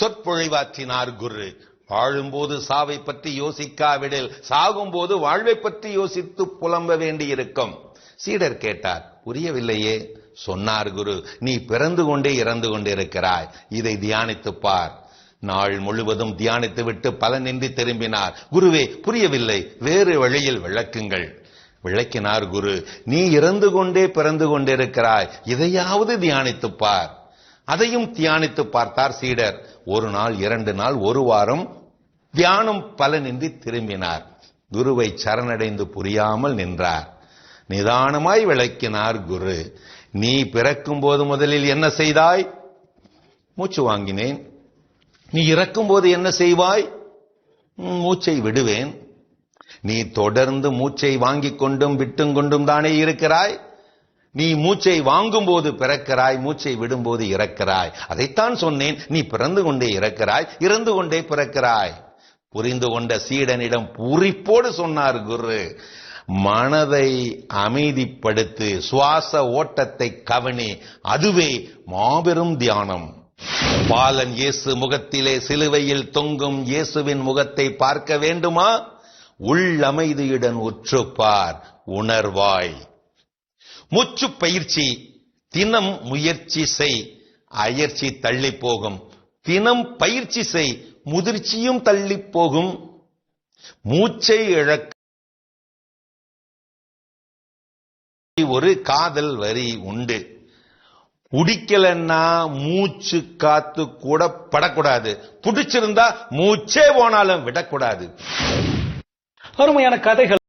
சொற்பொழிவாற்றினார் குரு. வாழும்போது சாவை பற்றி யோசிக்காவிடில் சாகும்போது வாழ்வை பற்றி யோசித்து புலம்ப வேண்டியிருக்கும். சீடர் கேட்டார் புரியவில்லையே. சொன்னார் குரு நீ பிறந்து கொண்டே இறந்து கொண்டிருக்கிறாய். இதை தியானித்துப் பார். நாள் முழுவதும் தியானித்து விட்டு பலனின்றி திரும்பினார். குருவே புரியவில்லை. வேறு வழியில் விளக்குங்கள். விளக்கினார் குரு நீ இறந்து கொண்டே பிறந்து கொண்டிருக்கிறாய். இதையாவது தியானித்துப் பார். அதையும் தியானித்து பார்த்தார் சீடர். ஒரு நாள் இரண்டு நாள் ஒரு வாரம் தியானம் பலனின்றி திரும்பினார். குருவை சரணடைந்து புரியாமல் நின்றார். நிதானமாய் விளக்கினார் குரு நீ பிறக்கும் போது முதலில் என்ன செய்தாய்? மூச்சு வாங்கினேன். நீ இறக்கும் போது என்ன செய்வாய்? மூச்சை விடுவேன். நீ தொடர்ந்து மூச்சை வாங்கிக் கொண்டும் விட்டும் கொண்டும் தானே இருக்கிறாய்? நீ மூச்சை வாங்கும் போது பிறக்கிறாய் மூச்சை விடும்போது இறக்கிறாய். அதைத்தான் சொன்னேன் நீ பிறந்து கொண்டே இறக்கிறாய் இறந்து கொண்டே பிறக்கிறாய். புரிந்து கொண்ட சீடனிடம் பூரிப்போடு சொன்னார் குரு. மனதை அமைதிப்படுத்து சுவாச ஓட்டத்தை கவனி அதுவே மாபெரும் தியானம். பாலன் இயேசு முகத்திலே சிலுவையில் தொங்கும் இயேசுவின் முகத்தை பார்க்க வேண்டுமா? உள்ளமைதியுடன் உற்றுப்பார் உணர்வாய். மூச்சு பயிற்சி தினம் முயற்சி செய் அயற்சி தள்ளி போகும். தினம் பயிற்சி செய் முதிர்ச்சியும் தள்ளி போகும். மூச்சை இழக்க ஒரு காதல் வரி உண்டு. பிடிக்கலன்னா மூச்சு காத்து கூட படக்கூடாது. பிடிச்சிருந்தா மூச்சே போனாலும் விடக்கூடாது. அருமையான கதைகள்.